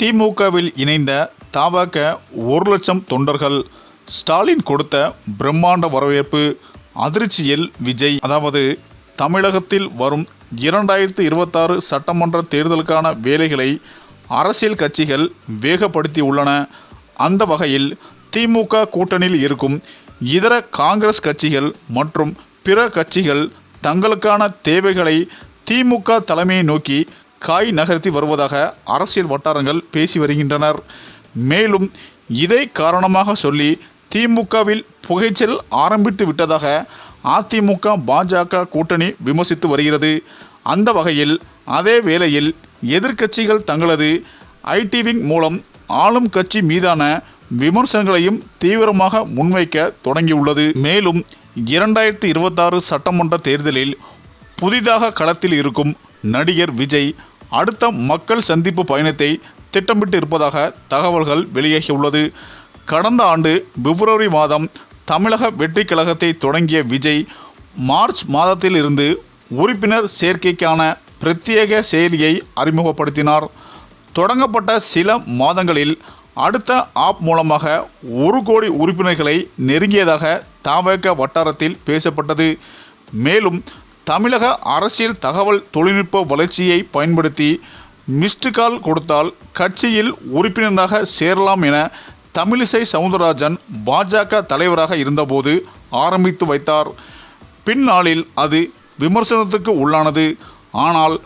திமுகவில் இணைந்த தாவக ஒரு லட்சம் தொண்டர்கள் ஸ்டாலின் கொடுத்த பிரம்மாண்ட வரவேற்பு அதிர்ச்சியில் விஜய். அதாவது தமிழகத்தில் வரும் இரண்டாயிரத்தி இருபத்தாறு சட்டமன்ற தேர்தலுக்கான வேலைகளை அரசியல் கட்சிகள் வேகப்படுத்தி உள்ளன. அந்த வகையில் திமுக கூட்டணியில் இருக்கும் இதர காங்கிரஸ் கட்சிகள் மற்றும் பிற கட்சிகள் தங்களுக்கான தேவைகளை திமுக தலைமையை நோக்கி காய் நகர்த்தி வருவதாக அரசியல் வட்டாரங்கள் பேசி வருகின்றனர். மேலும் இதை காரணமாக சொல்லி திமுகவில் புகைச்சல் ஆரம்பித்து விட்டதாக அதிமுக பாஜக கூட்டணி விமர்சித்து வருகிறது. அந்த வகையில் அதே வேளையில் எதிர்க்கட்சிகள் தங்களது ஐடிவிங் மூலம் ஆளும் கட்சி மீதான விமர்சனங்களையும் தீவிரமாக முன்வைக்க தொடங்கியுள்ளது. மேலும் இரண்டாயிரத்தி இருபத்தாறு சட்டமன்ற தேர்தலில் புதிதாக களத்தில் இருக்கும் நடிகர் விஜய் அடுத்த மக்கள் சந்திப்பு பயணத்தை திட்டமிட்டு இருப்பதாக தகவல்கள் வெளியாகியுள்ளது. கடந்த ஆண்டு பிப்ரவரி மாதம் தமிழக வெற்றி கழகத்தை தொடங்கிய விஜய் மார்ச் மாதத்தில் இருந்து உறுப்பினர் சேர்க்கைக்கான பிரத்யேக செயலியை அறிமுகப்படுத்தினார். தொடங்கப்பட்ட சில மாதங்களில் அடுத்த ஆப் மூலமாக ஒரு கோடி உறுப்பினர்களை நெருங்கியதாக தாவக வட்டாரத்தில் பேசப்பட்டது. மேலும் தமிழக அரசியல் தகவல் தொழில்நுட்ப வளர்ச்சியை பயன்படுத்தி மிஸ்டு கால் கொடுத்தால் கட்சியில் உறுப்பினராக சேரலாம் என தமிழிசை சவுந்தரராஜன் பாஜக தலைவராக இருந்தபோது ஆரம்பித்து வைத்தார். பின்னாளில் அது விமர்சனத்துக்கு உள்ளானது. ஆனால்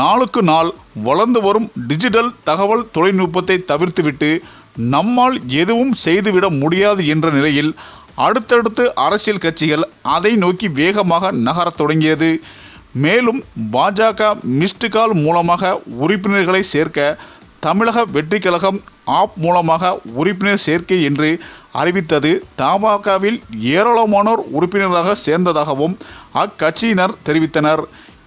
நாளுக்கு நாள் வளர்ந்து வரும் டிஜிட்டல் தகவல் தொழில்நுட்பத்தை தவிர்த்துவிட்டு நம்மால் எதுவும் செய்துவிட முடியாது என்ற நிலையில் அடுத்தடுத்து அரசியல் கட்சிகள் அதை நோக்கி வேகமாக நகரத் தொடங்கியது. மேலும் பாஜக மிஸ்டு கால் மூலமாக உறுப்பினர்களை சேர்க்க தமிழக வெற்றி கழகம் ஆப் மூலமாக உறுப்பினர் சேர்க்கை என்று அறிவித்தது. தமாகவில் ஏராளமானோர் உறுப்பினராக சேர்ந்ததாகவும் அக்கட்சியினர் தெரிவித்தனர்.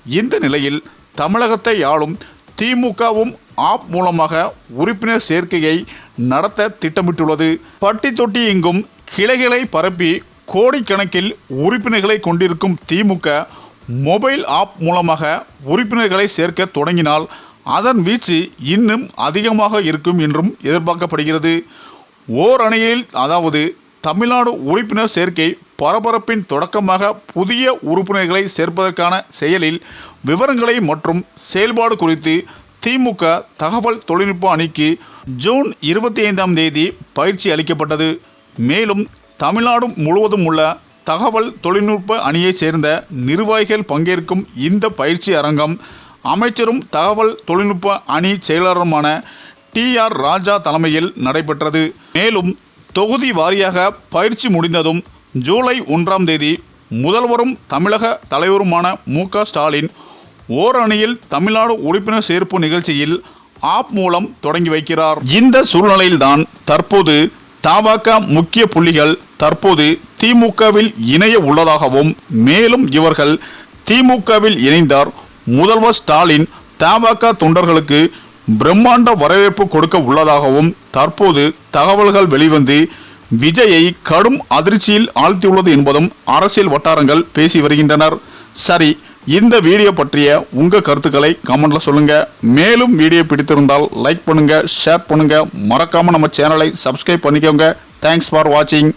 இந்த நிலையில் தமிழகத்தை ஆளும் திமுகவும் ஆப் மூலமாக உறுப்பினர் சேர்க்கையை நடத்த திட்டமிட்டுள்ளது. பட்டி தொட்டி எங்கும் கிளைகளை பரப்பி கோடிக்கணக்கில் உறுப்பினர்களை கொண்டிருக்கும் திமுக மொபைல் ஆப் மூலமாக உறுப்பினர்களை சேர்க்க தொடங்கினால் அதன் வீச்சு இன்னும் அதிகமாக இருக்கும் என்றும் எதிர்பார்க்கப்படுகிறது. ஓர் அணியில் அதாவது தமிழ்நாடு உறுப்பினர் சேர்க்கை பரபரப்பின் தொடக்கமாக புதிய உறுப்பினர்களை சேர்ப்பதற்கான செயலில் விவரங்களை மற்றும் செயல்பாடு குறித்து திமுக தகவல் தொழில்நுட்ப அணிக்கு ஜூன் இருபத்தி ஐந்தாம் தேதி பயிற்சி அளிக்கப்பட்டது. மேலும் தமிழ்நாடு முழுவதும் உள்ள தகவல் தொழில்நுட்ப அணியைச் சேர்ந்த நிர்வாகிகள் பங்கேற்கும் இந்த பயிற்சி அரங்கம் அமைச்சரும் தகவல் தொழில்நுட்ப அணி செயலாளருமான டி ஆர் ராஜா தலைமையில் நடைபெற்றது. மேலும் தொகுதி வாரியாக பயிற்சி முடிந்ததும் ஜூலை ஒன்றாம் தேதி முதல்வரும் தமிழக தலைவருமான மு க ஸ்டாலின் ஓரணியில் தமிழ்நாடு உறுப்பினர் சேர்ப்பு நிகழ்ச்சியில் ஆப் மூலம் தொடங்கி வைக்கிறார். இந்த சூழ்நிலையில்தான் தற்போது தபாக முக்கிய புள்ளிகள் தற்போது திமுகவில் இணைய உள்ளதாகவும் மேலும் இவர்கள் திமுகவில் இணைந்தார். முதல்வர் ஸ்டாலின் தபாக தொண்டர்களுக்கு பிரம்மாண்ட வரவேற்பு கொடுக்க உள்ளதாகவும் தற்போது தகவல்கள் வெளிவந்து விஜயை கடும் அதிர்ச்சியில் ஆழ்த்தியுள்ளது என்பதும் அரசியல் வட்டாரங்கள் பேசி வருகின்றனர். சரி இந்த வீடியோ பற்றிய உங்கள் கருத்துக்களை கமெண்ட்டில் சொல்லுங்கள் மேலும் வீடியோ பிடித்திருந்தால் லைக் பண்ணுங்கள் ஷேர் பண்ணுங்கள் மறக்காமல் நம்ம சேனலை சப்ஸ்கிரைப் பண்ணிக்கோங்க. தேங்க்ஸ் ஃபார் வாட்சிங்